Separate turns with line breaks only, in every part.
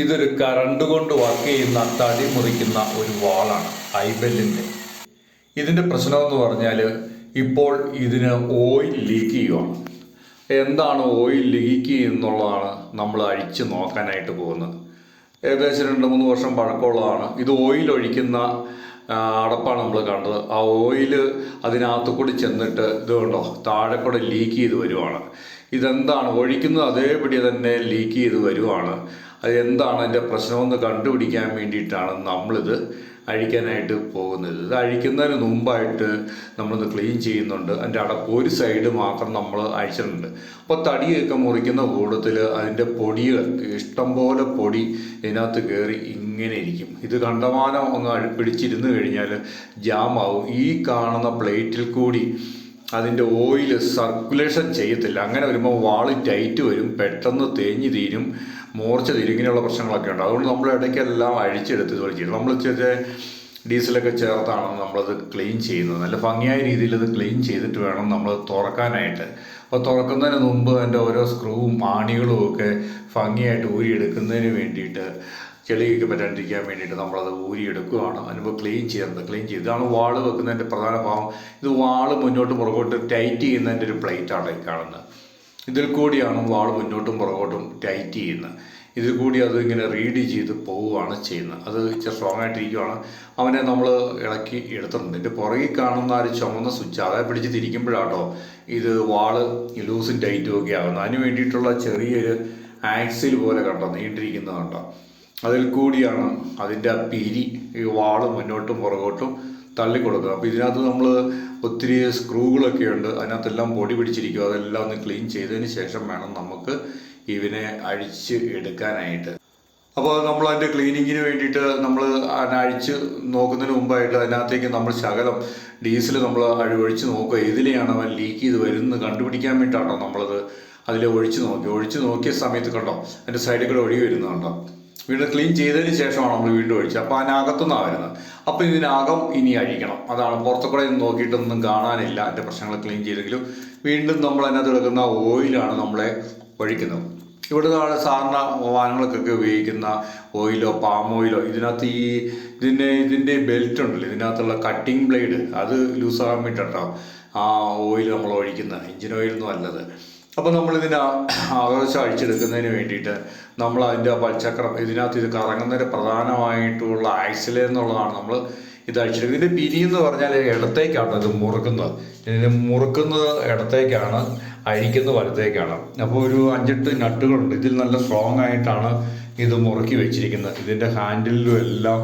ഇതൊരു കറണ്ട് കൊണ്ട് വർക്ക് ചെയ്യുന്ന തടി മുറിക്കുന്ന ഒരു വാളാണ് ഐബെല്ലിന്റെ. ഇതിന്റെ പ്രശ്നമെന്ന് പറഞ്ഞാൽ ഇപ്പോൾ ഇതിന് ഓയിൽ ലീക്ക് ചെയ്യുകയാണ് എന്താണ് ഓയിൽ ലീക്ക് എന്നുള്ളതാണ് നമ്മൾ അഴിച്ച് നോക്കാനായിട്ട് പോകുന്നത്. ഏകദേശം രണ്ട് മൂന്ന് വർഷം പഴക്കമുള്ളതാണ്. ഇത് ഓയിൽ ഒഴിക്കുന്ന അടപ്പാണ് നമ്മൾ കണ്ടത്. ആ ഓയിൽ അതിനകത്ത് കൂടി ചെന്നിട്ട് ഇത് കണ്ടോ താഴെ കൂടെ ലീക്ക് ചെയ്ത് വരുവാണ്. ഇതെന്താണ്? ഒഴിക്കുന്നത് അതേപടി തന്നെ ലീക്ക് ചെയ്ത് വരുവാണ്. അത് എന്താണ് അതിന്റെ പ്രശ്നമെന്ന് കണ്ടുപിടിക്കാൻ വേണ്ടിയിട്ടാണ് നമ്മളിത് അഴിക്കാനായിട്ട് പോകുന്നത്. ഇത് അഴിക്കുന്നതിന് മുമ്പായിട്ട് നമ്മളിത് ക്ലീൻ ചെയ്യുന്നുണ്ട്. അതിന്റെ അടപ്പ് ഒരു സൈഡ് മാത്രം നമ്മൾ അഴിച്ചിട്ടുണ്ട്. അപ്പോൾ തടിയൊക്കെ മുറിക്കുന്ന കൂട്ടത്തിൽ അതിന്റെ പൊടികൾ ഇഷ്ടംപോലെ പൊടി ഇതിനകത്ത് കയറി ഇങ്ങനെ ഇരിക്കും. ഇത് കണ്ടമാനം ഒന്ന് പിടിച്ചിരുന്ന് കഴിഞ്ഞാൽ ജാമാവും. ഈ കാണുന്ന പ്ലേറ്റിൽ കൂടി അതിന്റെ ഓയിൽ സർക്കുലേഷൻ ചെയ്യത്തില്ല. അങ്ങനെ വരുമ്പോൾ വാൾ ടൈറ്റ് വരും പെട്ടെന്ന് തേഞ്ഞ് തീരും മൂർച്ച തീരും ഇങ്ങനെയുള്ള പ്രശ്നങ്ങളൊക്കെ ഉണ്ട്. അതുകൊണ്ട് നമ്മൾ ഇടയ്ക്കെല്ലാം അഴിച്ചെടുത്ത് ഇതുപോലെ ചെയ്യും നമ്മൾ ചെറിയ ഡീസലൊക്കെ ചേർത്താണ് നമ്മളത് ക്ലീൻ ചെയ്യുന്നത്. നല്ല ഭംഗിയായ രീതിയിൽ അത് ക്ലീൻ ചെയ്തിട്ട് വേണം നമ്മൾ തുറക്കാനായിട്ട്. അപ്പോൾ തുറക്കുന്നതിന് മുമ്പ് അതിന്റെ ഓരോ സ്ക്രൂവും ആണികളും ഒക്കെ ഭംഗിയായിട്ട് ഊരിയെടുക്കുന്നതിന് വേണ്ടിയിട്ട് ചെളിയൊക്കെ പറ്റാണ്ടിരിക്കാൻ വേണ്ടിയിട്ട് നമ്മളത് ഊരിയെടുക്കുകയാണ്. അതിനുമ്പോൾ ക്ലീൻ ചെയ്യുന്നത് ക്ലീൻ ചെയ്ത് ഇതാണ് വാൾ വെക്കുന്നതിന്റെ പ്രധാന ഭാഗം. ഇത് വാൾ മുന്നോട്ട് പുറകോട്ട് ടൈറ്റ് ചെയ്യുന്നതിന്റെ ഒരു പ്ലേറ്റാണ് ഈ കാണുന്നത്. ഇതിൽ കൂടിയാണ് വാൾ മുന്നോട്ടും പുറകോട്ടും ടൈറ്റ് ചെയ്യുന്നത്. ഇതിൽ കൂടി അത് ഇങ്ങനെ റീഡ് ചെയ്ത് പോവുകയാണ് ചെയ്യുന്നത്. അത് ഇച്ചിരി സ്ട്രോങ് ആയിട്ടിരിക്കുകയാണ് അവനെ നമ്മൾ ഇളക്കി എടുത്തിട്ടുണ്ട്. ഇതിന്റെ പുറകിൽ കാണുന്ന ഒരു ചുമന്ന സ്വിച്ച് അതെ പിടിച്ച് തിരിക്കുമ്പോഴാട്ടോ ഇത് വാൾ ലൂസും ടൈറ്റും ഒക്കെ ആകുന്നത്. അതിന് വേണ്ടിയിട്ടുള്ള ചെറിയൊരു ആക്സിൽ പോലെ കണ്ടോ നീണ്ടിരിക്കുന്നത് കണ്ടോ അതിൽ കൂടിയാണ് അതിന്റെ ആ പിരി ഈ വാൾ മുന്നോട്ടും പുറകോട്ടും തള്ളിക്കൊടുക്കുക. അപ്പോൾ ഇതിനകത്ത് നമ്മൾ ഒത്തിരി സ്ക്രൂകളൊക്കെ ഉണ്ട്. അതിനകത്തെല്ലാം പൊടി പിടിച്ചിരിക്കും അതെല്ലാം ഒന്ന് ക്ലീൻ ചെയ്തതിന് ശേഷം വേണം നമുക്ക് ഇവനെ അഴിച്ച് എടുക്കാനായിട്ട്. അപ്പോൾ നമ്മൾ അതിന്റെ ക്ലീനിങ്ങിന് വേണ്ടിയിട്ട് നമ്മൾ അഴിച്ച് നോക്കുന്നതിന് മുമ്പായിട്ട് അതിനകത്തേക്ക് നമ്മൾ ശകലം ഡീസൽ നമ്മൾ അഴിവഴിച്ച് നോക്കുക. ഇതിലെയാണ് അവൻ ലീക്ക് ചെയ്ത് വരുന്നത് കണ്ടുപിടിക്കാൻ വേണ്ടിയിട്ടാണോ നമ്മളത് അതിൽ ഒഴിച്ച് നോക്കി ഒഴിച്ച് നോക്കിയ സമയത്ത് കണ്ടോ അതിന്റെ സൈഡിൽ കൂടെ ഒഴുകി വരുന്നത് വീണ്ടും ക്ലീൻ ചെയ്തതിന് ശേഷമാണ് നമ്മൾ വീണ്ടും ഒഴിച്ചത്. അപ്പോൾ അതിനകത്തുനിന്നാണ് വരുന്നത്. അപ്പോൾ ഇതിനകം ഇനി അഴിക്കണം. അതാണ് പുറത്തുകൂടെ നിന്ന് നോക്കിയിട്ടൊന്നും കാണാനില്ല. അതിന്റെ പ്രശ്നങ്ങൾ ക്ലീൻ ചെയ്തെങ്കിലും വീണ്ടും നമ്മൾ അതിനകത്ത് എടുക്കുന്ന ഓയിലാണ് നമ്മളെ ഒഴിക്കുന്നത്. ഇവിടെ നിന്നാണ് സാധാരണ വാഹനങ്ങൾക്കൊക്കെ ഉപയോഗിക്കുന്ന ഓയിലോ പാം ഓയിലോ ഇതിനകത്ത് ഈ ഇതിന്റെ ഇതിന്റെ ബെൽറ്റ് ഉണ്ടല്ലോ. ഇതിനകത്തുള്ള കട്ടിംഗ് ബ്ലേഡ് അത് ലൂസാകാൻ വേണ്ടിയിട്ടോ ആ ഓയിൽ നമ്മൾ ഒഴിക്കുന്നത്. എഞ്ചിൻ ഓയിലൊന്നും അല്ലത്. അപ്പോൾ നമ്മളിതിന്റെ ആകാശം അഴിച്ചെടുക്കുന്നതിന് വേണ്ടിയിട്ട് നമ്മൾ അതിന്റെ പൽച്ചക്രം ഇതിനകത്ത് ഇത് കറങ്ങുന്നതിന് പ്രധാനമായിട്ടുള്ള ആക്സില എന്നുള്ളതാണ് നമ്മൾ ഇത് അഴിച്ചെടുക്കുന്നത്. ഇതിന്റെ പിരി എന്ന് പറഞ്ഞാൽ ഇടത്തേക്കാണ് ഇത് മുറുക്കുന്നത്. ഇതിന് മുറുക്കുന്നത് ഇടത്തേക്കാണ് അഴിക്കുന്നത് വലത്തേക്കാണ്. അപ്പോൾ ഒരു അഞ്ചെട്ട് നട്ടുകളുണ്ട്. ഇതിൽ നല്ല സ്ട്രോങ് ആയിട്ടാണ് ഇത് മുറുക്കി വെച്ചിരിക്കുന്നത്. ഇതിന്റെ ഹാൻഡിലും എല്ലാം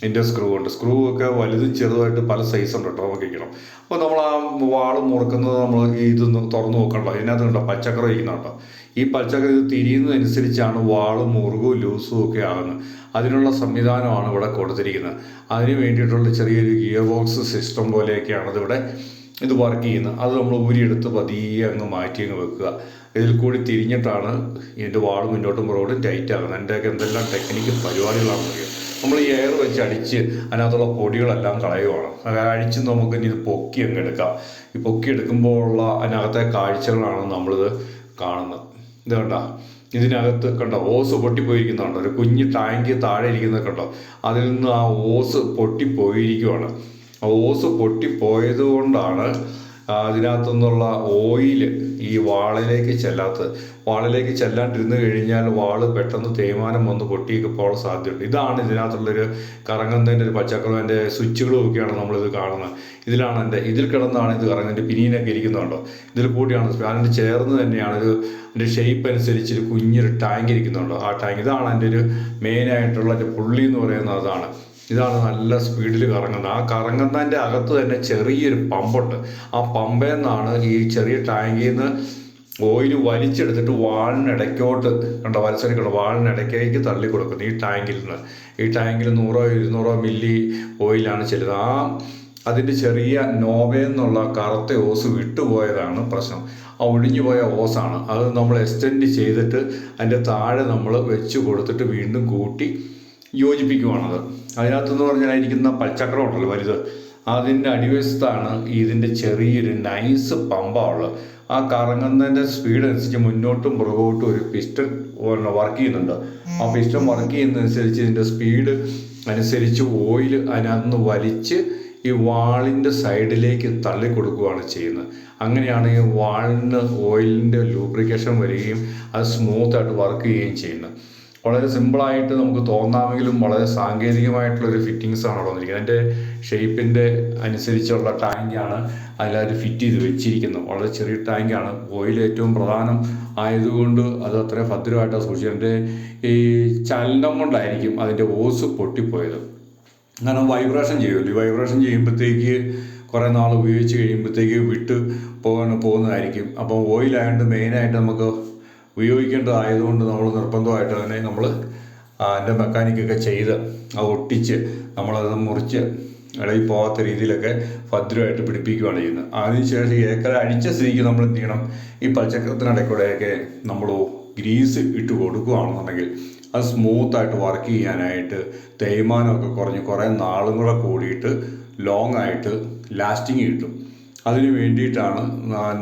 ഇതിന്റെ സ്ക്രൂ ഉണ്ട്. സ്ക്രൂ ഒക്കെ വലുതും ചെറുതായിട്ട് പല സൈസ് ഉണ്ട് കേട്ടോ നമുക്ക് ഇരിക്കണം അപ്പോൾ നമ്മൾ ആ വാൾ മുറുക്കുന്നത് നമ്മൾ ഇത് തുറന്നു നോക്കണ്ട. ഇതിനകത്ത് കണ്ടോ പച്ചക്കറി ഇരിക്കുന്നുണ്ടോ ഈ പച്ചക്കറി ഇത് തിരിയുന്നതനുസരിച്ചാണ് വാളും മുറുകും ലൂസും ഒക്കെ ആകുന്നത് അതിനുള്ള സംവിധാനമാണ് ഇവിടെ കൊടുത്തിരിക്കുന്നത് അതിന് വേണ്ടിയിട്ടുള്ള ചെറിയൊരു ഗിയർ ബോക്സ് സിസ്റ്റം പോലെയൊക്കെയാണ് ഇതിവിടെ ഇത് വർക്ക് ചെയ്യുന്നത് അത് നമ്മൾ ഊരിയെടുത്ത് പതിയെ അങ്ങ് മാറ്റി അങ്ങ് വെക്കുക. ഇതിൽ കൂടി തിരിഞ്ഞിട്ടാണ് ഇതിന്റെ വാൾ മുന്നോട്ടും പുറകോട്ടും ടൈറ്റ് ആകുന്നത്. അതിന്റെയൊക്കെ എന്തെല്ലാം ടെക്നിക്ക് പരിപാടികളാണെന്ന് അറിയാം നമ്മൾ ഈ എയർ വെച്ച് അടിച്ച് അതിനകത്തുള്ള പൊടികളെല്ലാം കളയുവാണ്. അഴിച്ച് നമുക്ക് ഇനി ഇത് പൊക്കി അങ്ങ് എടുക്കാം. ഈ പൊക്കി എടുക്കുമ്പോഴുള്ള അതിനകത്തെ കാഴ്ചകളാണ് നമ്മളിത് കാണുന്നത്. ഇത് കണ്ട? ഇതിനകത്ത് കണ്ടോ? ഓസ് പൊട്ടിപ്പോയിരിക്കുന്നുണ്ടോ. ഒരു കുഞ്ഞ് ടാങ്കി താഴെ ഇരിക്കുന്നത് കണ്ടോ? അതിൽ നിന്ന് ആ ഓസ് പൊട്ടിപ്പോയിരിക്കുവാണ്. ആ ഓസ് പൊട്ടിപ്പോയത് കൊണ്ടാണ് അതിനകത്തു നിന്നുള്ള ഓയിൽ ഈ വാളിലേക്ക് ചെല്ലാത്തത് വാളിലേക്ക് ചെല്ലാണ്ടിരുന്ന് കഴിഞ്ഞാൽ വാൾ പെട്ടെന്ന് തേയ്മാനം വന്ന് പൊട്ടിയൊക്കെ പോകാൻ സാധ്യതയുണ്ട്. ഇതാണ് ഇതിനകത്തുള്ളൊരു കറങ്ങുന്നതിന്റെ ഒരു പച്ചക്കളും എന്റെ സ്വിച്ചുകളും ഒക്കെയാണ് നമ്മളിത് കാണുന്നത്. ഇതിലാണ് എന്റെ ഇതിൽ കിടന്നാണ് ഇത് കറങ്ങുന്നത്. പിനീനൊക്കെ ഇരിക്കുന്നുണ്ടോ? ഇതിൽ കൂടിയാണ്. അതിന്റെ ചേർന്ന് തന്നെയാണ് ഒരു എന്റെ ഷേപ്പ് അനുസരിച്ച് ഒരു കുഞ്ഞൊരു ടാങ്ക് ഇരിക്കുന്നുണ്ടോ? ആ ടാങ്ക് ഇതാണ് എന്റെ ഒരു മെയിനായിട്ടുള്ള എന്റെ പുള്ളി എന്ന് പറയുന്നത് അതാണ്. ഇതാണ് നല്ല സ്പീഡിൽ കറങ്ങുന്നത്. ആ കറങ്ങുന്നതിന്റെ അകത്ത് തന്നെ ചെറിയൊരു പമ്പുണ്ട്. ആ പമ്പിൽ നിന്നാണ് ഈ ചെറിയ ടാങ്കിൽ നിന്ന് ഓയിൽ വലിച്ചെടുത്തിട്ട് വാളിനിടയ്ക്കോട്ട് കണ്ട? വലസരിക്കണ്ട വാളിനിടയ്ക്കേക്ക് തള്ളി കൊടുക്കുന്നു ഈ ടാങ്കിൽ നിന്ന്. ഈ ടാങ്കിൽ നൂറോ ഇരുന്നൂറോ മില്ലി ഓയിലാണ് ചെല്ലുന്നത്. ആ അതിന്റെ ചെറിയ നോവയെന്നുള്ള കറുത്ത ഓസ് വിട്ടുപോയതാണ് പ്രശ്നം. ആ ഒഴിഞ്ഞു പോയ ഓസാണ്. അത് നമ്മൾ എക്സ്റ്റെൻഡ് ചെയ്തിട്ട് അതിന്റെ താഴെ നമ്മൾ വെച്ച് കൊടുത്തിട്ട് വീണ്ടും കൂട്ടി യോജിപ്പിക്കുവാണത്. അതിനകത്തെന്ന് പറഞ്ഞാൽ ഇരിക്കുന്ന പൽച്ചക്രം ഉണ്ടല്ലോ വലുത്. അതിന്റെ അടിവശത്താണ് ഇതിന്റെ ചെറിയൊരു നൈസ് പമ്പാണുള്ളത് ആ കറങ്ങുന്നതിന്റെ സ്പീഡ് അനുസരിച്ച് മുന്നോട്ടും പുറകോട്ടും ഒരു പിസ്റ്റൺ വർക്ക് ചെയ്യുന്നുണ്ട്. ആ പിസ്റ്റൺ വർക്ക് ചെയ്യുന്നതനുസരിച്ച് ഇതിന്റെ സ്പീഡ് അനുസരിച്ച് ഓയിൽ അതിനകത്ത് വലിച്ച് ഈ വാളിന്റെ സൈഡിലേക്ക് തള്ളി കൊടുക്കുകയാണ് ചെയ്യുന്നത്. അങ്ങനെയാണ് ഈ വാളിന് ഓയിലിന്റെ ലൂബ്രിക്കേഷൻ വരികയും അത് സ്മൂത്തായിട്ട് വർക്ക് ചെയ്യുകയും ചെയ്യുന്നത്. വളരെ സിമ്പിളായിട്ട് നമുക്ക് തോന്നാമെങ്കിലും വളരെ സാങ്കേതികമായിട്ടുള്ളൊരു ആണ് അവിടെ വന്നിരിക്കുന്നത്. അതിന്റെ ഷേപ്പിന്റെ അനുസരിച്ചുള്ള ടാങ്കാണ് അതിലത് ഫിറ്റ് ചെയ്ത് വെച്ചിരിക്കുന്നത്. വളരെ ചെറിയ ടാങ്കാണ് ഓയിൽ ഏറ്റവും പ്രധാനം ആയതുകൊണ്ട് അത് അത്രയും ഭദ്രമായിട്ടാണ് സൂക്ഷിച്ചത്. അതിന്റെ ഈ ചലനം കൊണ്ടായിരിക്കും അതിന്റെ ഓസ് പൊട്ടിപ്പോയത്. കാരണം വൈബ്രേഷൻ ചെയ്യുമല്ലോ. ഈ വൈബ്രേഷൻ ചെയ്യുമ്പോഴത്തേക്ക് കുറേ നാൾ ഉപയോഗിച്ച് കഴിയുമ്പോഴത്തേക്ക് വിട്ട് പോകാൻ പോകുന്നതായിരിക്കും. അപ്പോൾ ഓയിലായതുകൊണ്ട് മെയിനായിട്ട് നമുക്ക് ഉപയോഗിക്കേണ്ടതായതുകൊണ്ട് നമ്മൾ നിർബന്ധമായിട്ട് തന്നെ നമ്മൾ അതിന്റെ മെക്കാനിക്കൊക്കെ ചെയ്ത് അത് ഒട്ടിച്ച് നമ്മളത് മുറിച്ച് ഇളകി പോകാത്ത രീതിയിലൊക്കെ ഭദ്രമായിട്ട് പിടിപ്പിക്കുകയാണ് ചെയ്യുന്നത്. അതിനുശേഷം ഏക്കർ അഴിച്ച സ്ഥിതിക്ക് നമ്മൾ എന്ത് ചെയ്യണം? ഈ പച്ചക്കറത്തിനിടയ്ക്കൂടെയൊക്കെ നമ്മൾ ഗ്രീസ് ഇട്ട് കൊടുക്കുകയാണെന്നുണ്ടെങ്കിൽ അത് സ്മൂത്തായിട്ട് വർക്ക് ചെയ്യാനായിട്ട് തേയ്മാനമൊക്കെ കുറഞ്ഞ് കുറേ നാളും കൂടെ കൂടിയിട്ട് ലോങ് ആയിട്ട് ലാസ്റ്റിങ് കിട്ടും. അതിന് വേണ്ടിയിട്ടാണ്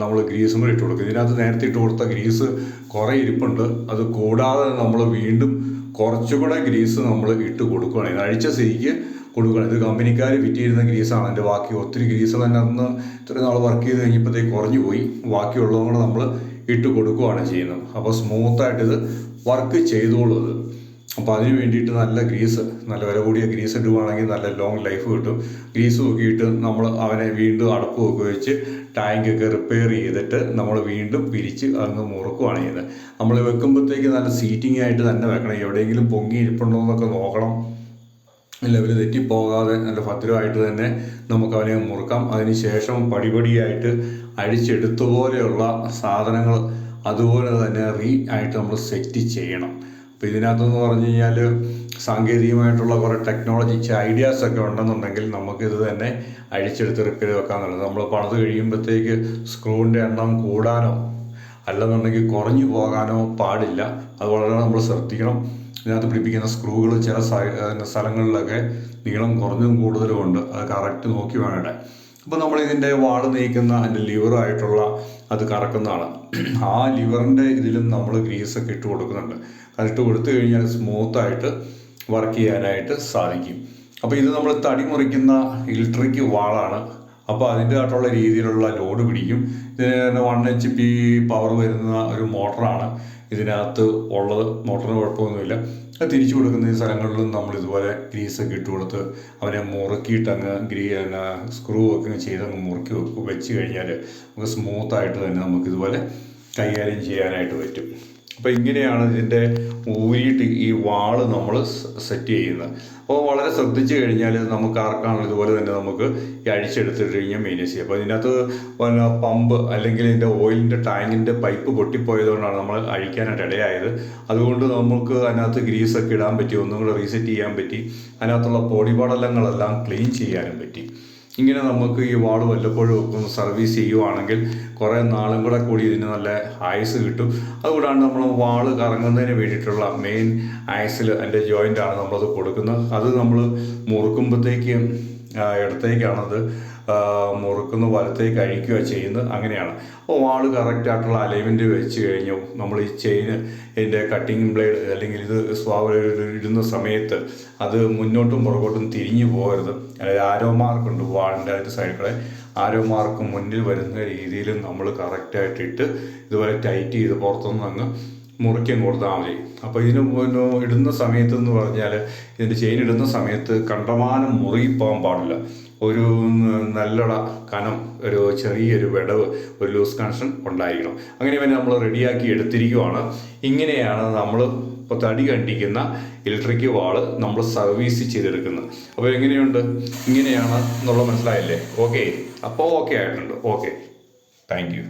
നമ്മൾ ഗ്രീസും ഇട്ട് കൊടുക്കുന്നത്. ഇതിനകത്ത് നേരത്തെ ഇട്ട് കൊടുത്ത ഗ്രീസ് കുറേ ഇരിപ്പുണ്ട്. അത് കൂടാതെ നമ്മൾ വീണ്ടും കുറച്ചുകൂടെ ഗ്രീസ് നമ്മൾ ഇട്ട് കൊടുക്കുകയാണ്. അഴിച്ച സ്ഥിതിക്ക് കൊടുക്കുകയാണ്. ഇത് കമ്പനിക്കാർ വിറ്റിയിരുന്ന ഗ്രീസാണ്. എന്റെ ബാക്കി ഒത്തിരി ഗ്രീസ് തന്നെ അന്ന് ഇത്ര നാൾ വർക്ക് ചെയ്ത് കഴിഞ്ഞപ്പോഴത്തേക്ക് കുറഞ്ഞു പോയി. ബാക്കിയുള്ളതും കൂടെ നമ്മൾ ഇട്ട് കൊടുക്കുകയാണ് ചെയ്യുന്നത്. അപ്പോൾ സ്മൂത്തായിട്ടിത് വർക്ക് ചെയ്തോളൂ അത്. അപ്പോൾ അതിന് വേണ്ടിയിട്ട് നല്ല ഗ്രീസ് നല്ല വില കൂടിയ ഗ്രീസ് ഇടുവാണെങ്കിൽ നല്ല ലോങ് ലൈഫ് കിട്ടും. ഗ്രീസ് നോക്കിയിട്ട് നമ്മൾ അവനെ വീണ്ടും അടപ്പ് ഒക്കെ വെച്ച് ടാങ്കൊക്കെ റിപ്പയർ ചെയ്തിട്ട് നമ്മൾ വീണ്ടും പിരിച്ച് അങ്ങ് മുറുക്കുകയാണ് ചെയ്യുന്നത്. നമ്മൾ വെക്കുമ്പോഴത്തേക്ക് നല്ല സീറ്റിംഗ് ആയിട്ട് തന്നെ വെക്കണം. എവിടെയെങ്കിലും പൊങ്ങി ഇരിപ്പുണ്ടോ എന്നൊക്കെ നോക്കണം. ലെവൽ തെറ്റിപ്പോകാതെ നല്ല ഭദ്രമായിട്ട് തന്നെ നമുക്ക് അവനെ മുറുക്കാം. അതിന് ശേഷം പടിപടിയായിട്ട് അഴിച്ചെടുത്തുപോലെയുള്ള സാധനങ്ങൾ അതുപോലെ തന്നെ റീ ആയിട്ട് നമ്മൾ സെറ്റ് ചെയ്യണം. അപ്പോൾ ഇതിനകത്തെന്ന് പറഞ്ഞു കഴിഞ്ഞാൽ സാങ്കേതികമായിട്ടുള്ള കുറേ ടെക്നോളജി ഐഡിയാസ് ഒക്കെ ഉണ്ടെന്നുണ്ടെങ്കിൽ നമുക്കിത് തന്നെ അഴിച്ചെടുത്ത് റിപ്പയർ വെക്കാന്നുള്ളത് നമ്മൾ പണത് കഴിയുമ്പോഴത്തേക്ക് സ്ക്രൂവിന്റെ എണ്ണം കൂടാനോ അല്ലെന്നുണ്ടെങ്കിൽ കുറഞ്ഞു പോകാനോ പാടില്ല. അത് വളരെ നമ്മൾ ശ്രദ്ധിക്കണം. ഇതിനകത്ത് പിടിപ്പിക്കുന്ന സ്ക്രൂകൾ ചില സ്ഥലങ്ങളിലൊക്കെ നീളം കുറഞ്ഞും കൂടുതലും ഉണ്ട്. അത് കറക്റ്റ് നോക്കി വേണം അപ്പോൾ നമ്മൾ ഇതിന്റെ വാൾ നീക്കുന്ന അതിന്റെ ലിവറായിട്ടുള്ള അത് കറക്കുന്നതാണ്. ആ ലിവറിന്റെ ഇതിലും നമ്മൾ ഗ്രീസൊക്കെ ഇട്ട് കൊടുക്കുന്നുണ്ട്. അതിട്ട് കൊടുത്തു കഴിഞ്ഞാൽ സ്മൂത്തായിട്ട് വർക്ക് ചെയ്യാനായിട്ട് സാധിക്കും. അപ്പോൾ ഇത് നമ്മൾ തടി മുറിക്കുന്ന ഇലക്ട്രിക് വാളാണ്. അപ്പോൾ അതിന്റെതായിട്ടുള്ള രീതിയിലുള്ള ലോഡ് പിടിക്കും. ഇതിന് വൺ എച്ച് പി പവർ വരുന്ന ഒരു മോട്ടറാണ് ഇതിനകത്ത് ഉള്ളത്. മോട്ടറിന് കുഴപ്പമൊന്നുമില്ല. തിരിച്ചു കൊടുക്കുന്ന സ്ഥലങ്ങളിലും നമ്മൾ ഇതുപോലെ ഗ്രീസൊക്കെ ഇട്ട് കൊടുത്ത് അവരെ മുറുക്കിയിട്ട് അങ്ങ് ഗ്രീ സ്ക്രൂ ഒക്കെ ചെയ്ത് അങ്ങ് മുറുക്കി വെച്ച് കഴിഞ്ഞാൽ നമുക്ക് സ്മൂത്തായിട്ട് തന്നെ നമുക്ക് ഇതുപോലെ കൈകാര്യം ചെയ്യാനായിട്ട് പറ്റും. അപ്പോൾ ഇങ്ങനെയാണ് ഇതിന്റെ ഊരിയിട്ട് ഈ വാൾ നമ്മൾ സെറ്റ് ചെയ്യുന്നത്. അപ്പോൾ വളരെ ശ്രദ്ധിച്ചു കഴിഞ്ഞാൽ നമുക്ക് ആർക്കാണെങ്കിലും ഇതുപോലെ തന്നെ നമുക്ക് ഈ അഴിച്ചെടുത്തിട്ട് കഴിഞ്ഞാൽ മെയിന്റെയിൻ ചെയ്യാം അപ്പോൾ ഇതിനകത്ത് പിന്നെ പമ്പ് അല്ലെങ്കിൽ ഇതിന്റെ ഓയിലിന്റെ ടാങ്കിന്റെ പൈപ്പ് പൊട്ടിപ്പോയതുകൊണ്ടാണ് നമ്മൾ അഴിക്കാനായിട്ട് ഇടയായത്. അതുകൊണ്ട് നമുക്ക് അതിനകത്ത് ഗ്രീസൊക്കെ ഇടാൻ പറ്റി ഒന്നും കൂടെ റീസെറ്റ് ചെയ്യാൻ പറ്റി. അതിനകത്തുള്ള പൊടിപടലങ്ങളെല്ലാം ക്ലീൻ ചെയ്യാനും പറ്റി. ഇങ്ങനെ നമുക്ക് ഈ വാൾ വല്ലപ്പോഴും ഒക്കെ ഒന്ന് സർവീസ് ചെയ്യുവാണെങ്കിൽ കുറേ നാളും കൂടെ കൂടി ഇതിന് നല്ല ആയുസ് കിട്ടും. അതുകൂടാണ്ട് നമ്മൾ വാൾ കറങ്ങുന്നതിന് വേണ്ടിയിട്ടുള്ള മെയിൻ ആയുസിൽ അതിന്റെ ജോയിന്റാണ് നമ്മളത് കൊടുക്കുന്നത്. അത് നമ്മൾ മുറുക്കുമ്പോഴത്തേക്ക് ഇടത്തേക്കാണത്. മുറുക്കുന്ന വലത്തേക്ക് അഴിക്കുക ചെയ്യുന്നത് അങ്ങനെയാണ്. അപ്പോൾ വാൾ കറക്റ്റായിട്ടുള്ള അലൈൻമെന്റ് വെച്ച് കഴിഞ്ഞു. നമ്മൾ ഈ ചെയിന് ഇതിന്റെ കട്ടിങ് ബ്ലേഡ് അല്ലെങ്കിൽ ഇത് സ്വാവ് ഇടുന്ന സമയത്ത് അത് മുന്നോട്ടും പുറകോട്ടും തിരിഞ്ഞു പോകരുത്. അതായത് ആരോ മാർക്കുണ്ട് വാളിന്റെ അതിന്റെ സൈഡിൽ ആരോ മാർക്ക് മുന്നിൽ വരുന്ന രീതിയിൽ നമ്മൾ കറക്റ്റായിട്ട് ഇട്ട് ഇതുപോലെ ടൈറ്റ് ചെയ്ത് പുറത്തുനിന്ന് അങ്ങ് മുറിക്കാൻ കൊടുത്താൽ മതി. അപ്പോൾ ഇതിന് പിന്നെ ഇടുന്ന സമയത്ത് എന്ന് പറഞ്ഞാൽ ഇതിന്റെ ചെയിൻ ഇടുന്ന സമയത്ത് കണ്ടമാനം മുറുകിപ്പോകാൻ പാടില്ല. ഒരു നല്ലട കനം ഒരു ചെറിയൊരു വിടവ് ഒരു ലൂസ് കണക്ഷൻ ഉണ്ടായിരിക്കണം. അങ്ങനെ പിന്നെ നമ്മൾ റെഡിയാക്കി എടുത്തിരിക്കുവാണ്. ഇങ്ങനെയാണ് നമ്മൾ ഇപ്പോൾ തടി കണ്ടിക്കുന്ന ഇലക്ട്രിക് വാൾ നമ്മൾ സർവീസ് ചെയ്തെടുക്കുന്നത്. അപ്പോൾ എങ്ങനെയുണ്ട്? ഇങ്ങനെയാണ് എന്നുള്ളത് മനസ്സിലായില്ലേ? ഓക്കെ അപ്പോൾ ഓക്കെ ആയിട്ടുണ്ട്. Okay thank you